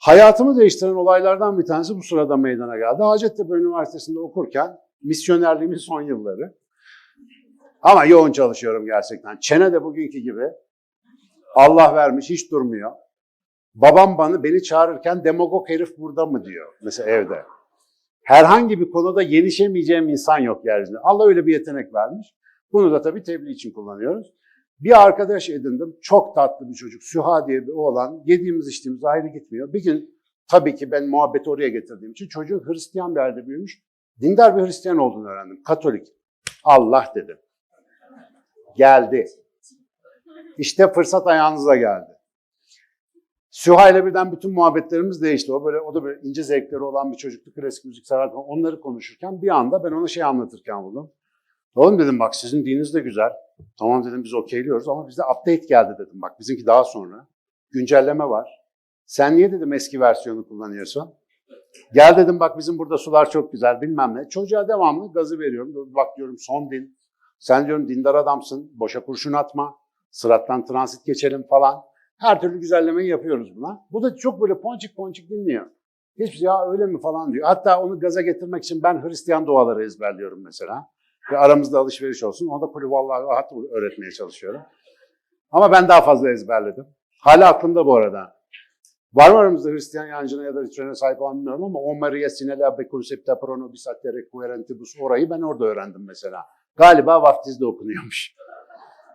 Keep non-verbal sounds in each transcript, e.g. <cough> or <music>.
Hayatımı değiştiren olaylardan bir tanesi bu sırada meydana geldi. Hacettepe Üniversitesi'nde okurken misyonerliğimin son yılları. Ama yoğun çalışıyorum gerçekten. Çene de bugünkü gibi. Allah vermiş hiç durmuyor. Babam bana beni çağırırken demagog herif burada mı diyor mesela evde. Herhangi bir konuda yenişemeyeceğim insan yok yeryüzünde. Allah öyle bir yetenek vermiş. Bunu da tabii tebliğ için kullanıyoruz. Bir arkadaş edindim. Çok tatlı bir çocuk. Süha diye bir oğlan. Yediğimiz içtiğimiz ayrı gitmiyor. Bir gün tabii ki ben muhabbeti oraya getirdiğim için çocuğun Hristiyan bir yerde büyümüş. Dindar bir Hristiyan olduğunu öğrendim. Katolik. Allah dedim. Geldi. İşte fırsat ayağınıza geldi. Süha ile birden bütün muhabbetlerimiz değişti. O böyle o da böyle ince zevkleri olan bir çocuktu. Klasik müzik sever. Onları konuşurken bir anda ben ona şey anlatırken buldum. Oğlum dedim bak sizin dininiz de güzel. Tamam dedim biz okeyliyoruz ama bizde update geldi dedim. Bak bizimki daha sonra. Güncelleme var. Sen niye dedim eski versiyonu kullanıyorsun? Gel dedim bak bizim burada sular çok güzel bilmem ne. Çocuğa devamlı gazı veriyorum. Bak diyorum son din. Sen diyorum dindar adamsın. Boşa kurşun atma. Sırattan transit geçelim falan. Her türlü güzellemeyi yapıyoruz buna. Bu da çok böyle ponçik ponçik dinliyor. Hiçbir şey ya öyle mi falan diyor. Hatta onu gaza getirmek için ben Hristiyan duaları ezberliyorum mesela. Ve aramızda alışveriş olsun. Ona da kulü vallahi rahat öğretmeye çalışıyorum. Ama ben daha fazla ezberledim. Hala aklımda bu arada. Var mı aramızda Hristiyan yancına ya da ritüeline sahip olan bilmiyorum ama O Maria Sinela Becursepta Prono Bisatte Requerentibus orayı ben orada öğrendim mesela. Galiba vaftizde okunuyormuş.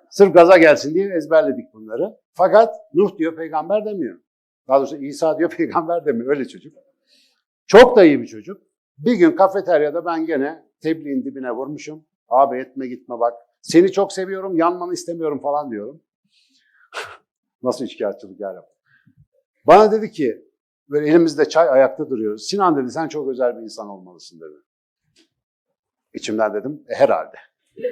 Sırf gaza gelsin diye ezberledik bunları. Fakat Nuh diyor peygamber demiyor. Daha doğrusu İsa diyor <laughs> peygamber demiyor. Öyle çocuk. Çok da iyi bir çocuk. Bir gün kafeteryada ben gene tebliğin dibine vurmuşum. Abi etme gitme bak. Seni çok seviyorum, yanmanı istemiyorum falan diyorum. <laughs> Nasıl içkiyatçılık yani. Bana dedi ki, böyle elimizde çay ayakta duruyoruz. Sinan dedi sen çok özel bir insan olmalısın dedi. İçimden dedim e, herhalde. <laughs>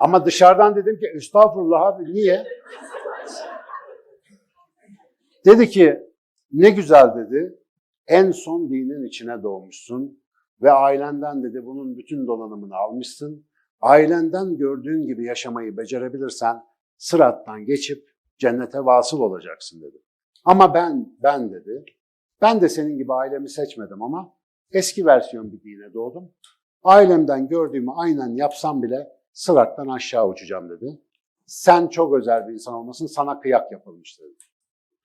Ama dışarıdan dedim ki estağfurullah abi niye? Dedi ki ne güzel dedi. En son dinin içine doğmuşsun ve ailenden dedi bunun bütün donanımını almışsın. Ailenden gördüğün gibi yaşamayı becerebilirsen sırattan geçip cennete vasıl olacaksın dedi. Ama ben, ben dedi, ben de senin gibi ailemi seçmedim ama eski versiyon bir dine doğdum. Ailemden gördüğümü aynen yapsam bile sırattan aşağı uçacağım dedi. Sen çok özel bir insan olmasın, sana kıyak yapılmış dedi.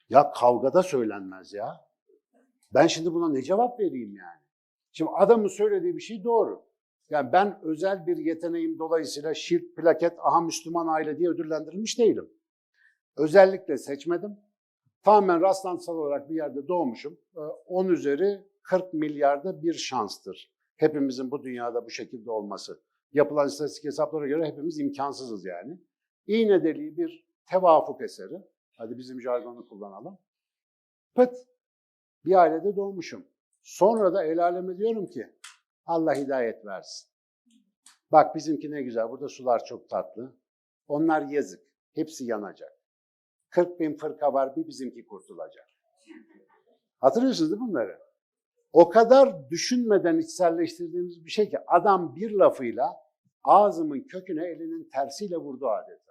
Ya kavgada söylenmez ya. Ben şimdi buna ne cevap vereyim yani? Şimdi adamın söylediği bir şey doğru. Yani ben özel bir yeteneğim dolayısıyla şirk, plaket, aha Müslüman aile diye ödüllendirilmiş değilim. Özellikle seçmedim. Tamamen rastlantısal olarak bir yerde doğmuşum. 10 üzeri 40 milyarda bir şanstır. Hepimizin bu dünyada bu şekilde olması. Yapılan istatistik hesaplara göre hepimiz imkansızız yani. İğne deliği bir tevafuk eseri. Hadi bizim jargonu kullanalım. Pıt bir ailede doğmuşum. Sonra da el aleme diyorum ki Allah hidayet versin. Bak bizimki ne güzel. Burada sular çok tatlı. Onlar yazık. Hepsi yanacak. 40 bin fırka var bir bizimki kurtulacak. Hatırlıyorsunuz değil mi bunları? O kadar düşünmeden içselleştirdiğimiz bir şey ki adam bir lafıyla ağzımın köküne elinin tersiyle vurdu adeta.